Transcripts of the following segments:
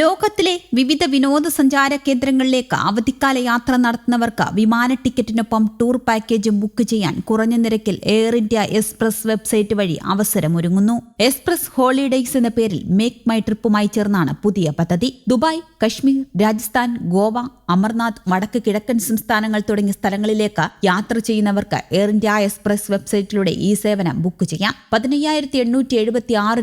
ലോകത്തിലെ വിവിധ വിനോദസഞ്ചാര കേന്ദ്രങ്ങളിലേക്ക് അവധിക്കാല യാത്ര നടത്തുന്നവർക്ക് വിമാന ടിക്കറ്റിനൊപ്പം ടൂർ പാക്കേജും ബുക്ക് ചെയ്യാൻ കുറഞ്ഞ നിരക്കിൽ എയർ ഇന്ത്യ എക്സ്പ്രസ് വെബ്സൈറ്റ് വഴി അവസരമൊരുങ്ങുന്നു. എക്സ്പ്രസ് ഹോളിഡേയ്സ് എന്ന പേരിൽ മേക്ക് മൈ ട്രിപ്പുമായി ചേർന്നാണ് പുതിയ പദ്ധതി. ദുബായ് കശ്മീർ രാജസ്ഥാൻ ഗോവ അമർനാഥ് വടക്ക് കിഴക്കൻ സംസ്ഥാനങ്ങൾ തുടങ്ങിയ സ്ഥലങ്ങളിലേക്ക് യാത്ര ചെയ്യുന്നവർക്ക് എയർ ഇന്ത്യ എക്സ്പ്രസ് വെബ്സൈറ്റിലൂടെ ഈ സേവനം ബുക്ക് ചെയ്യാം. പതിനയ്യായിരത്തി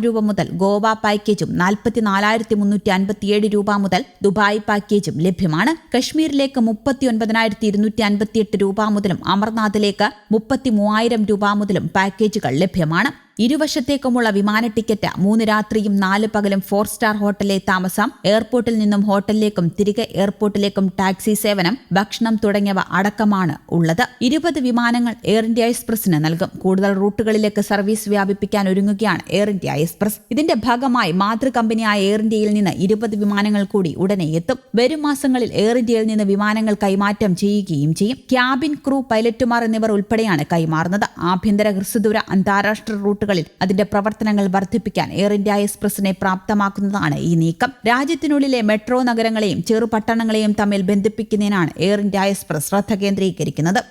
രൂപ മുതൽ ഗോവ പാക്കേജും നാൽപ്പത്തിനാലായിരത്തി മുന്നൂറ്റി അൻപത്തിയേഴ് രൂപ മുതൽ ദുബായ് പാക്കേജും ലഭ്യമാണ്. കശ്മീരിലേക്ക് മുപ്പത്തി ഒൻപതിനായിരത്തി ഇരുന്നൂറ്റി അൻപത്തിയെട്ട് രൂപ മുതലും അമർനാഥിലേക്ക് മുപ്പത്തി മൂവായിരം രൂപ മുതലും പാക്കേജുകൾ ലഭ്യമാണ്. ഇരുവശത്തേക്കുമുള്ള വിമാന ടിക്കറ്റ് മൂന്ന് രാത്രിയും നാല് പകലും ഫോർ സ്റ്റാർ ഹോട്ടലിലെ താമസം എയർപോർട്ടിൽ നിന്നും ഹോട്ടലിലേക്കും തിരികെ എയർപോർട്ടിലേക്കും ടാക്സി സേവനം ഭക്ഷണം തുടങ്ങിയവ അടക്കമാണ് ഉള്ളത്. ഇരുപത് വിമാനങ്ങൾ എയർ ഇന്ത്യ എക്സ്പ്രസിന് നൽകും. കൂടുതൽ റൂട്ടുകളിലേക്ക് സർവീസ് വ്യാപിപ്പിക്കാൻ ഒരുങ്ങുകയാണ് എയർ ഇന്ത്യ എക്സ്പ്രസ് ഇതിന്റെ ഭാഗമായി മാതൃ കമ്പനിയായ എയർ ഇന്ത്യയിൽ നിന്ന് ഇരുപത് വിമാനങ്ങൾ കൂടി ഉടനെ എത്തും. വരും മാസങ്ങളിൽ എയർ ഇന്ത്യയിൽ നിന്ന് വിമാനങ്ങൾ കൈമാറ്റം ചെയ്യുകയും ചെയ്യും. ക്യാബിൻ ക്രൂ പൈലറ്റുമാർ എന്നിവർ ഉൾപ്പെടെയാണ് കൈമാറുന്നത്. ആഭ്യന്തര ഹ്രസ്വദൂര അന്താരാഷ്ട്ര റൂട്ടുകളിൽ അതിന്റെ പ്രവർത്തനങ്ങൾ വർദ്ധിപ്പിക്കാൻ എയർ ഇന്ത്യ എക്സ്പ്രസിനെ പ്രാപ്തമാക്കുന്നതാണ് ഈ നീക്കം. രാജ്യത്തിനുള്ളിലെ മെട്രോ നഗരങ്ങളെയും ചെറുപട്ടണങ്ങളെയും തമ്മിൽ ബന്ധിപ്പിക്കുന്നതിനാണ് എയർ ഇന്ത്യ എക്സ്പ്രസ് ശ്രദ്ധ കേന്ദ്രീകരിക്കുന്നത്.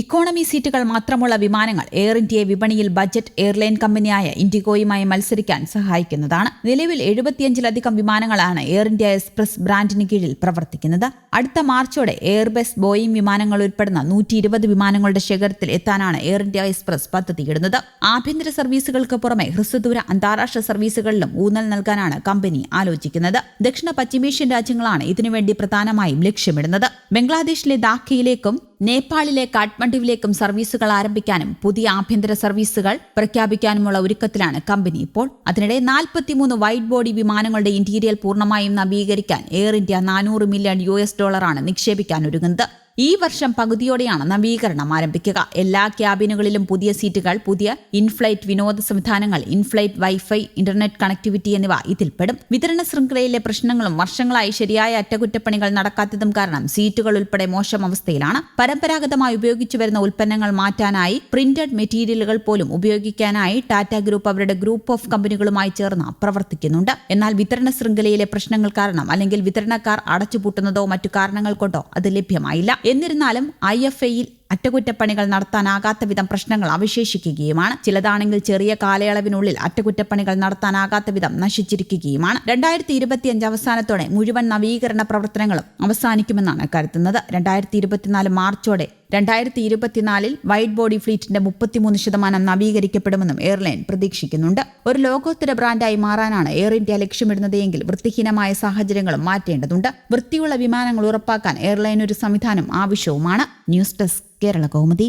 ഇക്കോണമി സീറ്റുകൾ മാത്രമുള്ള വിമാനങ്ങൾ എയർ ഇന്ത്യയെ വിപണിയിൽ ബജറ്റ് എയർലൈൻ കമ്പനിയായ ഇൻഡിഗോയുമായി മത്സരിക്കാൻ സഹായിക്കുന്നതാണ്. നിലവിൽ എഴുപത്തിയഞ്ചിലധികം വിമാനങ്ങളാണ് എയർ ഇന്ത്യ എക്സ്പ്രസ് ബ്രാൻഡിന് കീഴിൽ പ്രവർത്തിക്കുന്നത്. അടുത്ത മാർച്ചോടെ എയർബസ് ബോയിങ് വിമാനങ്ങൾ ഉൾപ്പെടുന്ന നൂറ്റി ഇരുപത് വിമാനങ്ങളുടെ ശേഖരത്തിൽ എത്താനാണ് എയർ ഇന്ത്യ എക്സ്പ്രസ് പദ്ധതിയിടുന്നത് ആഭ്യന്തര സർവീസുകൾക്ക് പുറമെ ഹ്രസ്വദൂര അന്താരാഷ്ട്ര സർവീസുകളിലും ഊന്നൽ നൽകാനാണ് കമ്പനി ആലോചിക്കുന്നത്. ദക്ഷിണ പശ്ചിമേഷ്യൻ രാജ്യങ്ങളാണ് ഇതിനുവേണ്ടി പ്രധാനമായും ലക്ഷ്യമിടുന്നത്. ബംഗ്ലാദേശിലെ ധാക്കയിലേക്കും നേപ്പാളിലെ കാഠ്മണ്ഡുവിലേക്കും സർവീസുകൾ ആരംഭിക്കാനും പുതിയ ആഭ്യന്തര സർവീസുകൾ പ്രഖ്യാപിക്കാനുമുള്ള ഒരുക്കത്തിലാണ് കമ്പനി ഇപ്പോൾ. അതിനിടെ നാൽപ്പത്തിമൂന്ന് വൈറ്റ് ബോഡി വിമാനങ്ങളുടെ ഇന്റീരിയൽ പൂർണമായും നവീകരിക്കാൻ എയർ ഇന്ത്യ നാനൂറ് മില്യൺ യു ഡോളറാണ് നിക്ഷേപിക്കാൻ ഒരുങ്ങുന്നത്. ഈ വർഷം പകുതിയോടെയാണ് നവീകരണം ആരംഭിക്കുക. എല്ലാ ക്യാബിനുകളിലും പുതിയ സീറ്റുകൾ പുതിയ ഇൻഫ്ലൈറ്റ് വിനോദ സംവിധാനങ്ങൾ ഇൻഫ്ലൈറ്റ് വൈഫൈ ഇന്റർനെറ്റ് കണക്ടിവിറ്റി എന്നിവ ഇതിൽപ്പെടും. വിതരണ ശൃംഖലയിലെ പ്രശ്നങ്ങളും വർഷങ്ങളായി ശരിയായ അറ്റകുറ്റപ്പണികൾ നടക്കാത്തതും കാരണം സീറ്റുകൾ ഉൾപ്പെടെ മോശം അവസ്ഥയിലാണ്. പരമ്പരാഗതമായി ഉപയോഗിച്ചു വരുന്ന ഉൽപ്പന്നങ്ങൾ മാറ്റാനായി പ്രിന്റഡ് മെറ്റീരിയലുകൾ പോലും ഉപയോഗിക്കാനായി ടാറ്റ ഗ്രൂപ്പ് അവരുടെ ഗ്രൂപ്പ് ഓഫ് കമ്പനികളുമായി ചേർന്ന് പ്രവർത്തിക്കുന്നുണ്ട്. എന്നാൽ വിതരണ ശൃംഖലയിലെ പ്രശ്നങ്ങൾ കാരണം അല്ലെങ്കിൽ വിതരണക്കാർ അടച്ചുപൂട്ടുന്നതോ മറ്റു കാരണങ്ങൾ കൊണ്ടോ അത് ലഭ്യമായില്ല. എന്നിരുന്നാലും ഐ എഫ് എയിൽ അറ്റകുറ്റപ്പണികൾ നടത്താനാകാത്ത വിധം പ്രശ്നങ്ങൾ അവശേഷിക്കുകയുമാണ്. ചിലതാണെങ്കിൽ ചെറിയ കാലയളവിനുള്ളിൽ അറ്റകുറ്റപ്പണികൾ നടത്താനാകാത്ത വിധം നശിച്ചിരിക്കുകയുമാണ്. രണ്ടായിരത്തി ഇരുപത്തിയഞ്ച് അവസാനത്തോടെ മുഴുവൻ നവീകരണ പ്രവർത്തനങ്ങളും അവസാനിക്കുമെന്നാണ് കരുതുന്നത്. രണ്ടായിരത്തി ഇരുപത്തിനാല് മാർച്ചോടെ രണ്ടായിരത്തി ഇരുപത്തിനാലിൽ വൈറ്റ് ബോഡി ഫ്ലീറ്റിന്റെ മുപ്പത്തിമൂന്ന് ശതമാനം നവീകരിക്കപ്പെടുമെന്നും എയർലൈൻ പ്രതീക്ഷിക്കുന്നുണ്ട്. ഒരു ലോകോത്തര ബ്രാൻഡായി മാറാനാണ് എയർ ഇന്ത്യ ലക്ഷ്യമിടുന്നതെങ്കിൽ വൃത്തിഹീനമായ സാഹചര്യങ്ങളും മാറ്റേണ്ടതുണ്ട്. വൃത്തിയുള്ള വിമാനങ്ങൾ ഉറപ്പാക്കാൻ എയർലൈൻ ഒരു സംവിധാനം ആവശ്യവുമാണ്. News desk. കേരള കൗമുദി